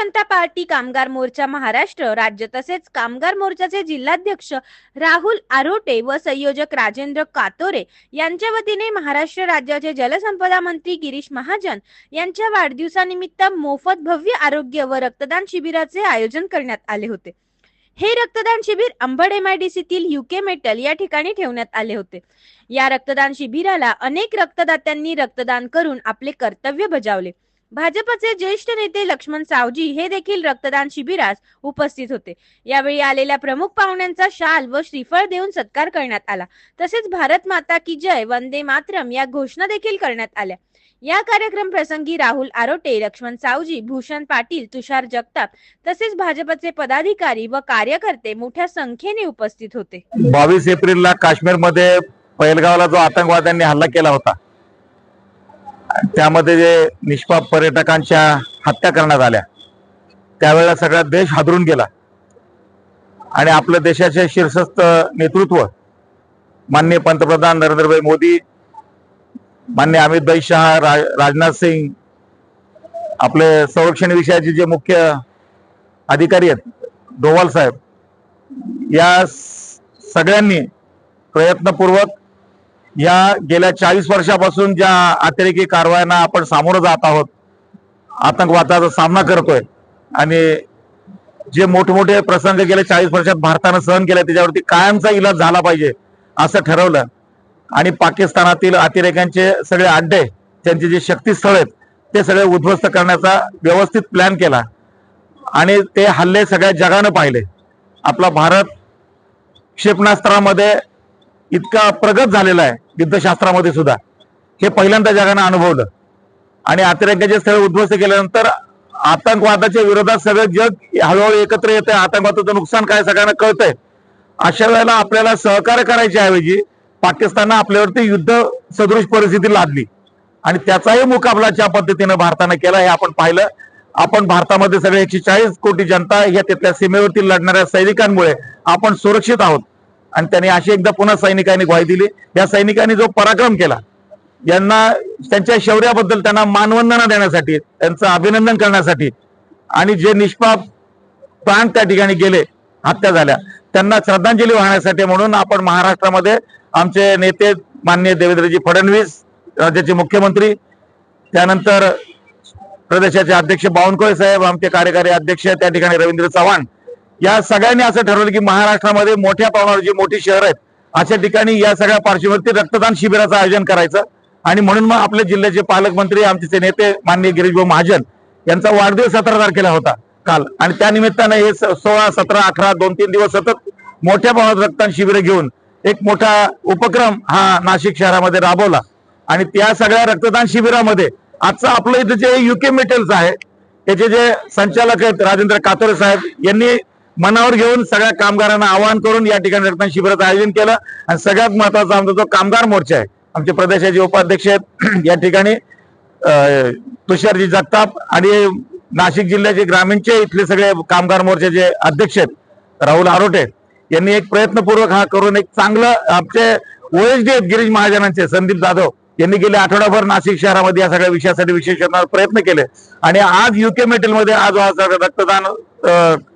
जनता party कामगार मोर्चा महाराष्ट्र राज्य तसेच कामगार मोर्चाचे जिल्हाध्यक्ष राहुल आरोटे व संयोजक राजेंद्र कातोरे यांच्या वतीने महाराष्ट्र राज्याचे जलसंपदा मंत्री गिरीश महाजन यांच्या वाढदिवसानिमित्त मोफत भव्य आरोग्य व रक्तदान शिबिराचे आयोजन करण्यात आले होते. हे रक्तदान शिबिर अंबड एमआयडीसीतील युके मेटल या ठिकाणी ठेवण्यात आले होते. या रक्तदान शिबिराला अनेक रक्तदात्यांनी रक्तदान करून आपले कर्तव्य बजावले. भाजपचे ज्येष्ठ नेते लक्ष्मण सावजी हे देखील रक्तदान शिबिरास उपस्थित होते. यावेळी आलेल्या प्रमुख पाहुण्यांचा शाल व श्रीफळ देऊन सत्कार करण्यात आला. तसेच भारत माता की जय वंदे मातरम या घोषणा देखील करण्यात आल्या. या कार्यक्रम प्रसंगी राहुल आरोटे लक्ष्मण सावजी भूषण पाटील तुषार जगताप तसेच भाजपचे पदाधिकारी व कार्यकर्ते मोठ्या संख्येने उपस्थित होते. बावीस एप्रिलला काश्मीरमध्ये पहिलगावला जो आतंकवाद्यांनी हल्ला केला होता त्यामध्ये जे निष्पाप पर्यटकांच्या हत्या करण्यात आल्या त्यावेळेला सगळा देश हादरून गेला. आणि आपल्या देशाचे शीर्षस्थ नेतृत्व माननीय पंतप्रधान नरेंद्रभाई मोदी मान्य अमितभाई शहा राज राजनाथ सिंग आपले संरक्षण विषयाचे जे मुख्य अधिकारी आहेत डोवाल साहेब या सगळ्यांनी प्रयत्नपूर्वक या गेल्या चाळीस वर्षापासून ज्या अतिरेकी कारवायांना आपण सामोरं जात आहोत आतंकवादाचा सामना करतोय आणि जे मोठमोठे प्रसंग गेले चाळीस वर्षात भारतानं सहन केले त्याच्यावरती कायमचा इलाज झाला पाहिजे असं ठरवलं. आणि पाकिस्तानातील अतिरेक्यांचे सगळे अड्डे त्यांचे जे शक्तीस्थळ आहेत ते सगळे उद्ध्वस्त करण्याचा व्यवस्थित प्लॅन केला. आणि ते हल्ले सगळ्या जगानं पाहिले. आपला भारत क्षेपणास्त्रामध्ये इतका प्रगत झालेला आहे युद्धशास्त्रामध्ये सुद्धा. हे पहिल्यांदा जगानं अनुभवलं. आणि अतिरेक्याचे स्थळ उद्ध्वस्त केल्यानंतर आतंकवादाच्या विरोधात सगळं जग हळूहळू एकत्र येतंय. आतंकवादाचं नुकसान काय सगळ्यांना कळतंय. अशा वेळेला आपल्याला सहकार्य करायच्या ऐवजी पाकिस्ताननं आपल्यावरती युद्ध सदृश परिस्थिती लादली. आणि त्याचाही मुकाबला ज्या पद्धतीनं भारतानं केला हे आपण पाहिलं. आपण भारतामध्ये सगळे एकशे चाळीस कोटी जनता या तिथल्या सीमेवरती लढणाऱ्या सैनिकांमुळे आपण सुरक्षित आहोत. आणि त्यांनी अशी एकदा पुन्हा सैनिकांनी ग्वाही दिली. या सैनिकांनी जो पराक्रम केला यांना त्यांच्या शौर्याबद्दल त्यांना मानवंदना देण्यासाठी त्यांचं अभिनंदन करण्यासाठी आणि जे निष्पाप प्राण त्या ठिकाणी गेले हत्या झाल्या. त्यांना श्रद्धांजली वाहण्यासाठी म्हणून आपण महाराष्ट्रामध्ये आमचे नेते माननीय देवेंद्रजी फडणवीस राज्याचे मुख्यमंत्री त्यानंतर प्रदेशाचे अध्यक्ष बावनकुळे साहेब आमचे कार्यकारी अध्यक्ष त्या ठिकाणी रवींद्र चव्हाण या सगळ्यांनी असं ठरवलं की महाराष्ट्रामध्ये मोठ्या प्रमाणावर जी मोठी शहर आहेत अशा ठिकाणी या सगळ्या पार्श्वभूमीवरती रक्तदान शिबिराचं आयोजन करायचं. आणि म्हणून मग आपल्या जिल्ह्याचे पालकमंत्री आमचे नेते माननीय गिरीशभाऊ महाजन यांचा वाढदिवस सतरा तारखेला होता काल. आणि त्यानिमित्तानं हे स- सोळा सतरा अकरा दोन तीन दिवस सतत मोठ्या प्रमाणात रक्तदान शिबिरं घेऊन एक मोठा उपक्रम हा नाशिक शहरामध्ये राबवला. आणि त्या सगळ्या रक्तदान शिबिरामध्ये आजचं आपलं इथं जे युके मेटल्स आहे त्याचे जे संचालक आहेत राजेंद्र कातोरे साहेब यांनी मनावर घेऊन सगळ्या कामगारांना आवाहन करून या ठिकाणी रक्तदान शिबिराचं आयोजन केलं. आणि सगळ्यात महत्त्वाचा आमचा जो कामगार मोर्चा आहे आमचे प्रदेशाचे उपाध्यक्ष आहेत या ठिकाणी तुषारजी जगताप आणि नाशिक जिल्ह्याचे ग्रामीणचे इथले सगळे कामगार मोर्चाचे अध्यक्ष आहेत राहुल आरोटे. यांनी एक प्रयत्नपूर्वक हा करून एक चांगलं आमचे ओएसडी आहेत गिरीश महाजनांचे संदीप जाधव. यांनी गेले आठवडाभर नाशिक शहरामध्ये या सगळ्या विषयासाठी विशेष प्रयत्न केले. आणि आज युके मेटलमध्ये आज रक्तदान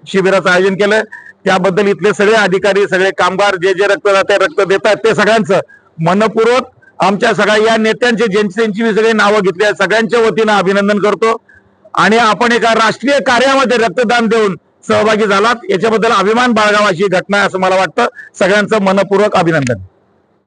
शिबिराचं आयोजन केलंय. त्याबद्दल इथले सगळे अधिकारी सगळे कामगार जे जे रक्तदाते रक्त देत ते सगळ्यांचं मनपूर्वक आमच्या सगळ्या या नेत्यांचे ज्यांची त्यांची मी सगळी नावं घेतली आहेत सगळ्यांच्या वतीनं अभिनंदन करतो. आणि आपण एका राष्ट्रीय कार्यामध्ये रक्तदान देऊन सहभागी झालात. याच्याबद्दल अभिमान बाळगावा अशी घटना आहे असं मला वाटतं. सगळ्यांचं मनपूर्वक अभिनंदन.